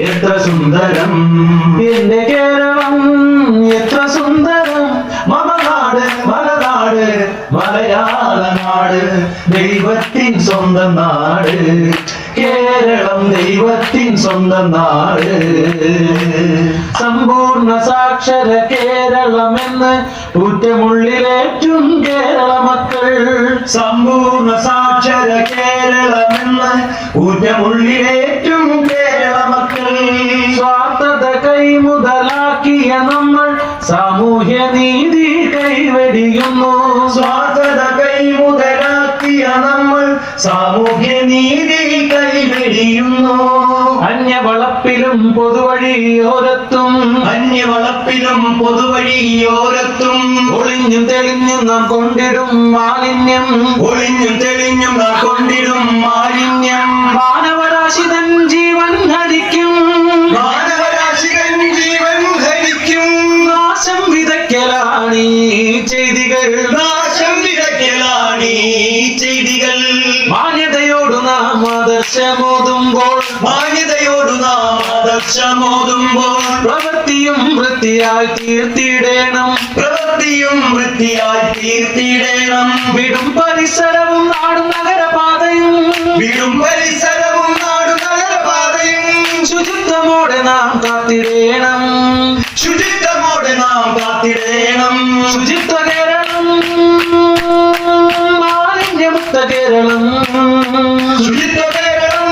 എത്ര സുന്ദരം? എന്റെ കേരളം എത്ര സുന്ദരം? മമനാട് മലനാട് മലയാള നാട് ദൈവത്തിൻ സ്വന്തം നാട്. കേരളം ദൈവത്തിൻ സ്വന്തം നാട്. സമ്പൂർണ സാക്ഷര കേരളം എന്ന് ഊറ്റമുള്ളിലേറ്റും കേരള മക്കൾ. സമ്പൂർണ സാക്ഷര കേരളം എന്ന് ഊറ്റമുള്ളിലേറ്റും കൈമുതലാക്കിയ നമ്മൾ സാമൂഹ്യ നീതി കൈവരിയുന്നു. സ്വാർത്ഥത കൈമുതലാക്കിയ നമ്മൾ സാമൂഹ്യ നീതി കൈവടിയുന്നു അന്യവളപ്പിലും പൊതുവഴിയോരത്തും അന്യവളപ്പിലും പൊതുവഴിയോരത്തും ഒളിഞ്ഞും തെളിഞ്ഞും നാം കൊണ്ടിടും മാലിന്യം. ഒളിഞ്ഞും തെളിഞ്ഞും നാം കൊണ്ടിടും വിതയ്ക്കലാണ് ചെയ്തികൾ നാശം വിതയ്ക്കലാണ് ചെയ്തികൾ മാന്യതയോട് നാം ആദർശമോതുമ്പോൾ മാന്യതയോടു നാം ആദർശമോതുമ്പോൾ. പ്രവൃത്തിയും വൃത്തിയായി തീർത്തിടേണം. പ്രവൃത്തിയും വൃത്തിയായി തീർത്തിടണം. വിടും പരിസരവും നാടും നഗരപാതയും. വിടും പരിസരവും നാടു നഗരപാതയും. ശുചിത്വമോടെ നാം കാത്തിടേണം. ശുചിത്വമോടെ നാം കാത്തിടേണം ശുചിത്വ കേരളം മാലിന്യമുക്ത കേരളം ശുചിത്വ കേരളം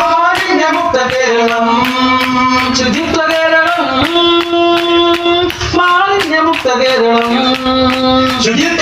മാലിന്യമുക്ത കേരളം ശുചിത്വ കേരളം മാലിന്യമുക്ത കേരളം ശുചിത്വ